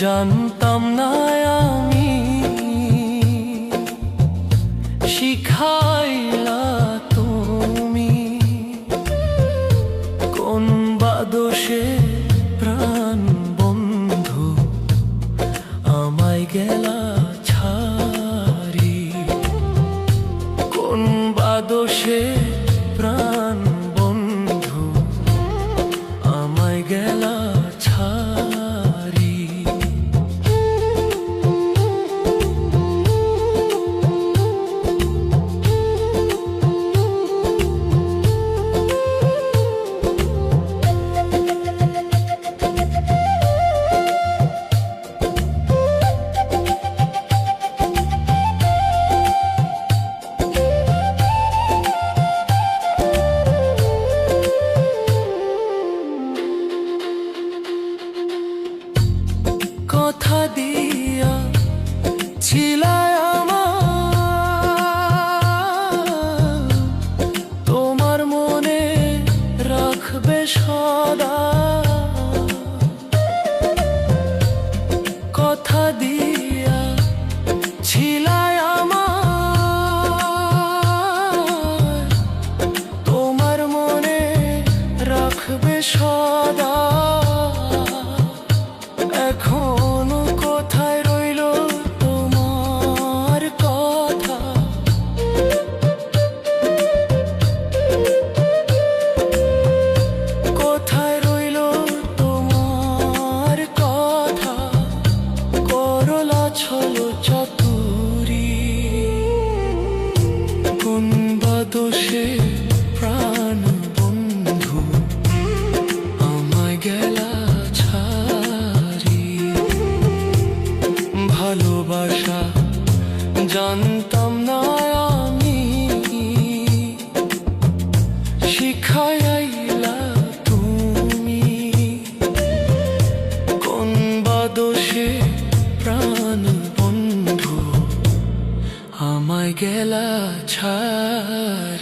জানতাম না আমি শিখাইলা সদা। কথা দিয়া আমার। তোমার মনে রাখবে সদা। এখনও বাদোষে প্রাণ বন্ধু আমায় গেলা ছাড়ি। ভালোবাসা জানতাম না আমি শিখাইলা তুমি। প্রাণ বন্ধু গেলা ছাড়ি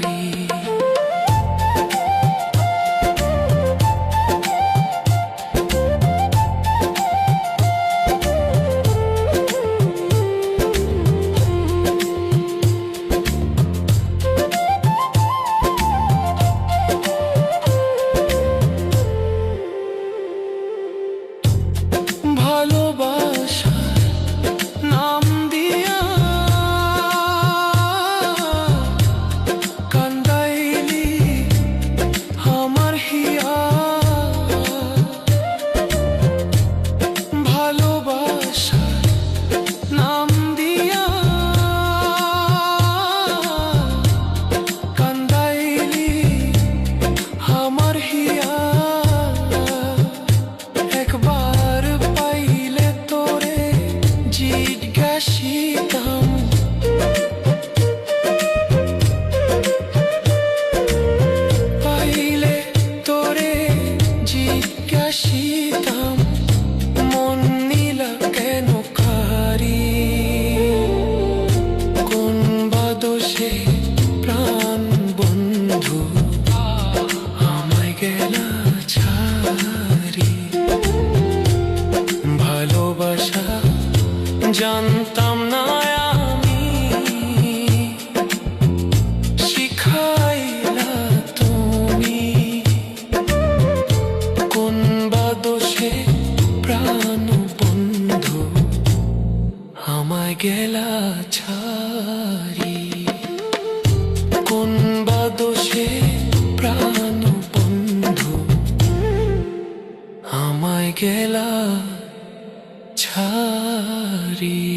প্রাণ বন্ধু, আমায় গেলা ছাড়ি। ভালোবাসা জানতাম না আমি, শিখাইলা তুমি। কোন বাদোষে প্রাণ বন্ধু, আমায় গেলা ছাড়ি। খেলা ছাড়ি।